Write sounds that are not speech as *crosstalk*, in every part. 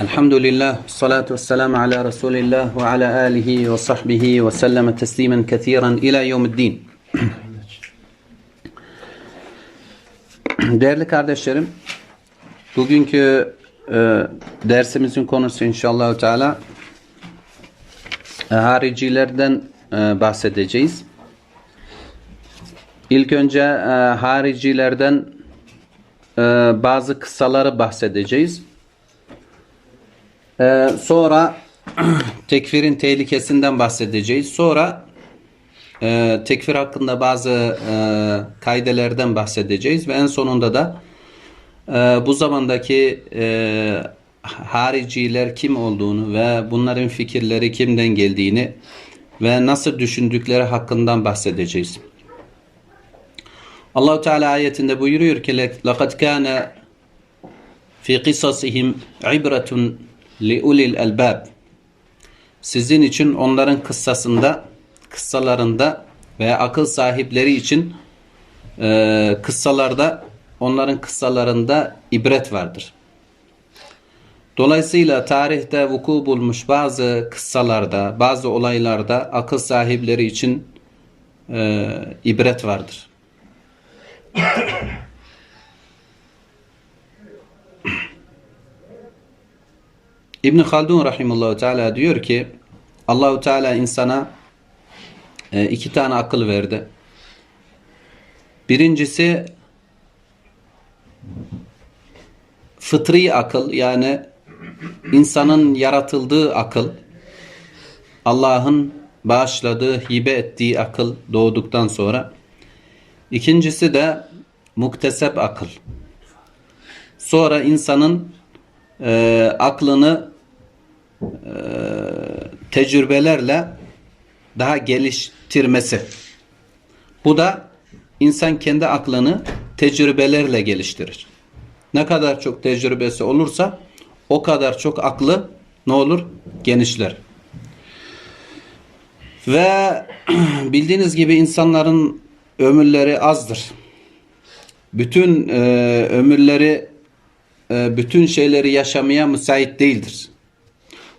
Elhamdülillah, salatu ve vesselamu ala Resulillah ve ala alihi ve sahbihi ve selleme teslimen kethiren ila yevmiddin. *clears throat* Değerli kardeşlerim, bugünkü e, dersimizin konusu inşallah Teala e, haricilerden e, bahsedeceğiz. İlk önce e, haricilerden e, bazı kıssaları bahsedeceğiz. Ee, sonra *clears throat* tekfirin tehlikesinden bahsedeceğiz. Sonra e, tekfir hakkında bazı e, kaidelerden bahsedeceğiz ve en sonunda da e, bu zamandaki e, hariciler kim olduğunu ve bunların fikirleri kimden geldiğini ve nasıl düşündükleri hakkından bahsedeceğiz. Allahu Teala ayetinde buyuruyor ki: "Lekad kana fi qisasihim ibretun li ulil elbab. Sizin için onların kıssasında, kıssalarında veya akıl sahipleri için e, kıssalarda, onların kıssalarında ibret vardır. Dolayısıyla tarihte vuku bulmuş bazı kıssalarda, bazı olaylarda akıl sahipleri için e, ibret vardır. *coughs* İbn Haldun rahimehullah teala diyor ki Allahu Teala insana e, iki tane akıl verdi. Birincisi fıtri akıl yani insanın yaratıldığı akıl Allah'ın bağışladığı, hibe ettiği akıl doğduktan sonra. İkincisi de muktesep akıl. Sonra insanın e, aklını e, tecrübelerle daha geliştirmesi. Bu da insan kendi aklını tecrübelerle geliştirir. Ne kadar çok tecrübesi olursa o kadar çok aklı ne olur? Genişler. Ve *clears throat* bildiğiniz gibi insanların ömürleri azdır. Bütün e, ömürleri bütün şeyleri yaşamaya müsait değildir.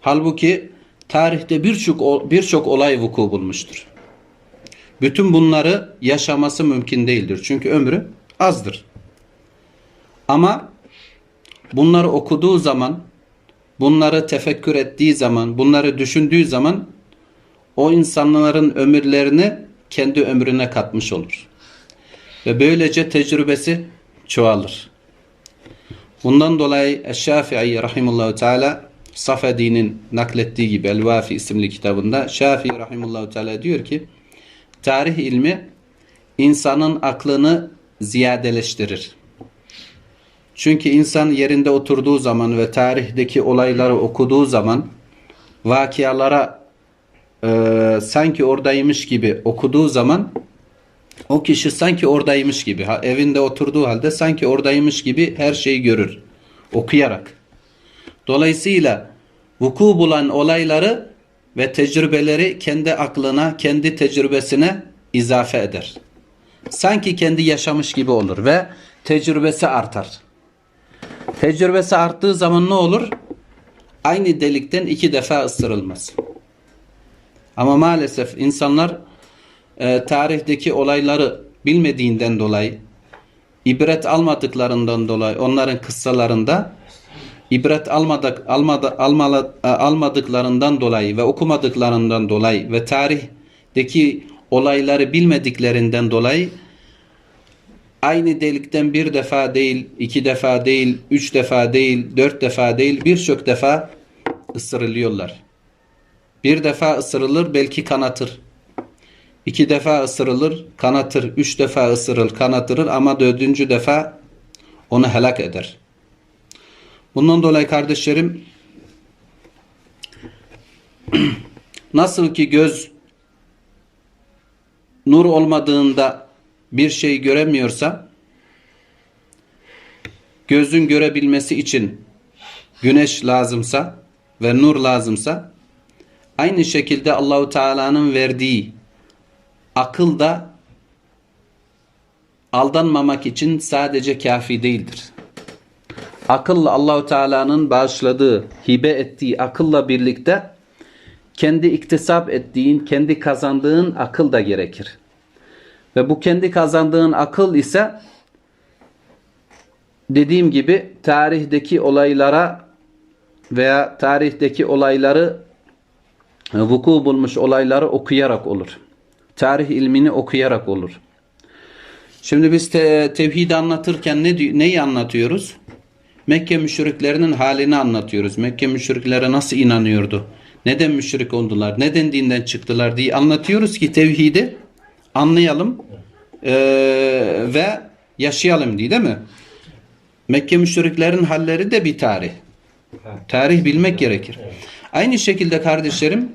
Halbuki tarihte birçok birçok olay vuku bulmuştur. Bütün bunları yaşaması mümkün değildir. Çünkü ömrü azdır. Ama bunları okuduğu zaman, bunları tefekkür ettiği zaman, bunları düşündüğü zaman o insanların ömürlerini kendi ömrüne katmış olur. Ve böylece tecrübesi çoğalır. Bundan dolayı Şafii rahimullahu teala Safedi'nin naklettiği gibi El-Vafi isimli kitabında Şafii rahimullahu teala diyor ki tarih ilmi insanın aklını ziyadeleştirir. Çünkü insan yerinde oturduğu zaman ve tarihteki olayları okuduğu zaman vakialara e, sanki oradaymış gibi okuduğu zaman o kişi sanki oradaymış gibi, ha, evinde oturduğu halde sanki oradaymış gibi her şeyi görür. Okuyarak. Dolayısıyla vuku bulan olayları ve tecrübeleri kendi aklına, kendi tecrübesine izafe eder. Sanki kendi yaşamış gibi olur ve tecrübesi artar. Tecrübesi arttığı zaman ne olur? Aynı delikten iki defa ısırılmaz. Ama maalesef insanlar e, tarihteki olayları bilmediğinden dolayı, ibret almadıklarından dolayı onların kıssalarında ibret almadık, almadı, almalı, e, almadıklarından dolayı ve okumadıklarından dolayı ve tarihteki olayları bilmediklerinden dolayı aynı delikten bir defa değil, iki defa değil, üç defa değil, dört defa değil, birçok defa ısırılıyorlar. Bir defa ısırılır belki kanatır. İki defa ısırılır, kanatır. Üç defa ısırır, kanatırır ama dördüncü defa onu helak eder. Bundan dolayı kardeşlerim *clears throat* nasıl ki göz nur olmadığında bir şey göremiyorsa gözün görebilmesi için güneş lazımsa ve nur lazımsa aynı şekilde Allahu Teala'nın verdiği akıl da aldanmamak için sadece kafi değildir. akılla Allahu Teala'nın bağışladığı, hibe ettiği akılla birlikte kendi iktisap ettiğin, kendi kazandığın akıl da gerekir. Ve bu kendi kazandığın akıl ise dediğim gibi tarihteki olaylara veya tarihteki olayları vuku bulmuş olayları okuyarak olur. Tarih ilmini okuyarak olur. Şimdi biz te, tevhidi anlatırken ne neyi anlatıyoruz? Mekke müşriklerinin halini anlatıyoruz. Mekke müşriklere nasıl inanıyordu? Neden müşrik oldular? Neden dinden çıktılar diye anlatıyoruz ki tevhidi anlayalım eee, ve yaşayalım diye değil mi? Mekke müşriklerin halleri de bir tarih. Tarih bilmek gerekir. Aynı şekilde kardeşlerim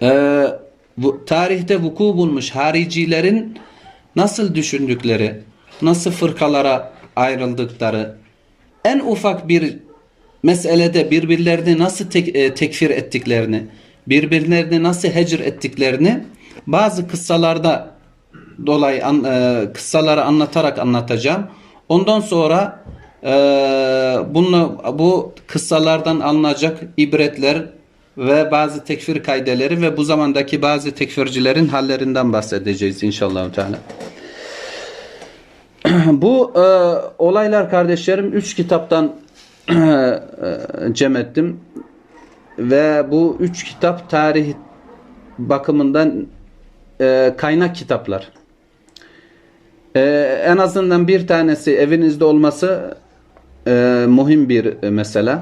eee, tarihte vuku bulmuş haricilerin nasıl düşündükleri, nasıl fırkalara ayrıldıkları, en ufak bir meselede birbirlerini nasıl tek- e, tekfir ettiklerini, birbirlerini nasıl hecr ettiklerini bazı kıssalarda dolayı an, e, kıssaları anlatarak anlatacağım. Ondan sonra e, bunu bu kıssalardan alınacak ibretler ve bazı tekfir kaydeleri ve bu zamandaki bazı tekfircilerin hallerinden bahsedeceğiz inşallah Teala. *clears throat* Bu e, olaylar kardeşlerim üç kitaptan *clears throat* e, cem ettim ve bu üç kitap tarih bakımından e, kaynak kitaplar. E, en azından bir tanesi evinizde olması e, muhim bir e, mesele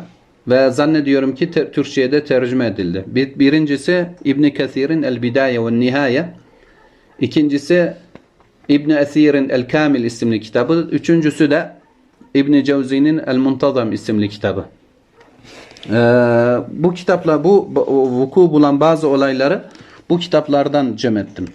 ve zannediyorum ki te- Türkçe'ye tercüme edildi. Bir, birincisi İbn Kesir'in El Bidaye ve Nihaye. İkincisi İbn Esir'in El Kamil isimli kitabı. Üçüncüsü de İbn Cevzi'nin El Muntazam isimli kitabı. Ee, bu kitapla bu vuku bulan bazı olayları bu kitaplardan cem ettim.